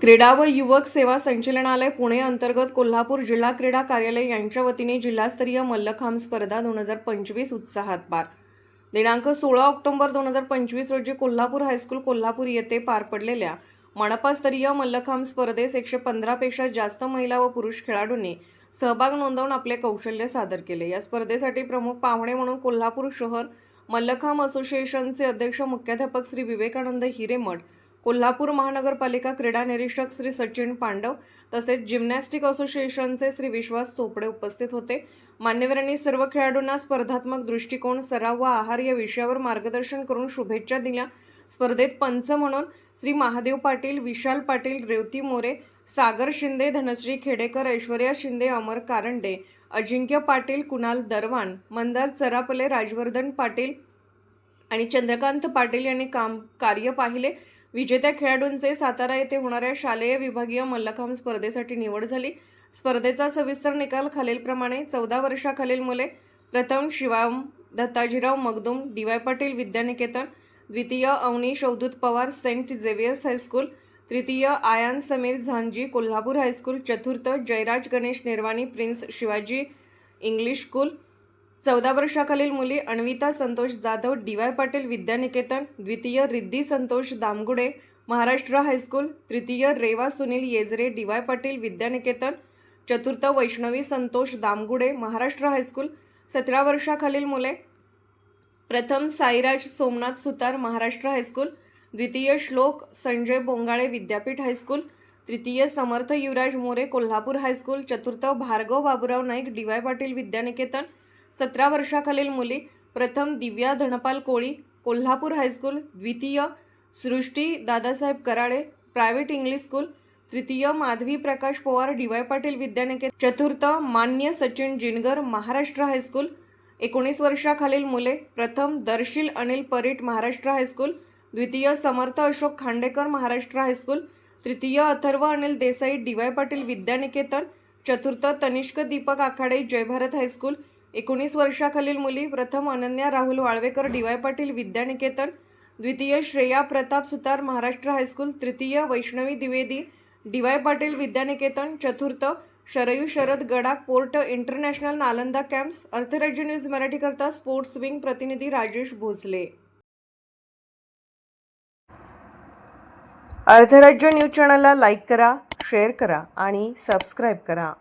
क्रीडा व युवक सेवा संचलनालय पुणे अंतर्गत कोल्हापूर जिल्हा क्रीडा कार्यालय यांच्या वतीने जिल्हास्तरीय मल्लखांब स्पर्धा दोन हजार पंचवीस उत्साहात पार. दिनांक सोळा ऑक्टोबर दोन हजार पंचवीस रोजी कोल्हापूर हायस्कूल कोल्हापूर येथे पार पडलेल्या मनपास्तरीय मल्लखांब स्पर्धेस एकशे पंधरापेक्षा जास्त महिला व पुरुष खेळाडूंनी सहभाग नोंदवून आपले कौशल्य सादर केले. या स्पर्धेसाठी प्रमुख पाहुणे म्हणून कोल्हापूर शहर मल्लखांब असोसिएशनचे अध्यक्ष मुख्याध्यापक श्री विवेकानंद हिरेमठ कोल्हापूर महानगरपालिका क्रीडा निरीक्षक श्री सचिन पांडव तसेच जिम्नॅस्टिक असोसिएशनचे श्री विश्वास चोपडे उपस्थित होते. मान्यवरांनी सर्व खेळाडूंना स्पर्धात्मक दृष्टिकोन सराव व आहार या विषयावर मार्गदर्शन करून शुभेच्छा दिल्या. स्पर्धेत पंच म्हणून श्री महादेव पाटील विशाल पाटील रेवती मोरे सागर शिंदे धनश्री खेडेकर ऐश्वर्या शिंदे अमर कारंडे अजिंक्य पाटील कुणाल दरवान मंदार चरापले राजवर्धन पाटील आणि चंद्रकांत पाटील यांनी काम कार्य पाहिले. विजेत्या खेळाडूंचे सातारा येथे होणाऱ्या शालेय विभागीय मल्लखांब स्पर्धेसाठी निवड झाली. स्पर्धेचा सविस्तर निकाल खालीलप्रमाणे चौदा वर्षाखालील मुले प्रथम शिवाम दत्ताजीराव मगदुम डी वाय पाटील विद्यानिकेतन द्वितीय Avnish Avdhut Pawar Saint Xavier's high school तृतीय आयान समीर झांजी कोल्हापूर हायस्कूल चतुर्थ Jayraj Ganesh Nirvani Prince Shivaji English school चौदा वर्षाखालील मुली अन्विता संतोष जाधव डी वाय पाटील विद्यानिकेतन द्वितीय रिद्धी संतोष दामगुडे महाराष्ट्र हायस्कूल तृतीय रेवा सुनील येजरे डी वाय पाटील विद्यानिकेतन चतुर्थ वैष्णवी संतोष दामगुडे महाराष्ट्र हायस्कूल सतरा वर्षाखालील मुले प्रथम साईराज सोमनाथ सुतार महाराष्ट्र हायस्कूल द्वितीय श्लोक संजय बोंगाळे विद्यापीठ हायस्कूल तृतीय समर्थ युवराज मोरे कोल्हापूर हायस्कूल चतुर्थ भार्गव बाबुराव नाईक डी वाय पाटील विद्यानिकेतन सतरा वर्षाखालील मुली प्रथम दिव्या धनपाल कोळी कोल्हापूर हायस्कूल द्वितीय Srushti Dadasaheb Karale private English school तृतीय माधवी प्रकाश पवार डी वाय पाटील विद्यानिकेतन चतुर्थ मान्य सचिन जिनगर महाराष्ट्र हायस्कूल एकोणीस वर्षाखालील मुले प्रथम दर्शील अनिल परीट महाराष्ट्र हायस्कूल द्वितीय समर्थ अशोक खांडेकर महाराष्ट्र हायस्कूल तृतीय अथर्व अनिल देसाई डी वाय पाटील विद्यानिकेतन चतुर्थ तनिष्क दीपक आखाडे जयभारत हायस्कूल एकोणीस वर्षाखालील मुली प्रथम अनन्या राहुल वाळवेकर डी वाय पाटील विद्यानिकेतन द्वितीय श्रेया प्रताप सुतार महाराष्ट्र हायस्कूल तृतीय वैष्णवी द्विवेदी डी वाय पाटील विद्यानिकेतन चतुर्थ Sharayu Sharad Gadakh port international Nalanda camps Artharajya news मराठीकरता sports wing प्रतिनिधी राजेश भोसले. अर्थराज्य न्यूज चॅनलला लाईक करा शेअर करा आणि सबस्क्राईब करा.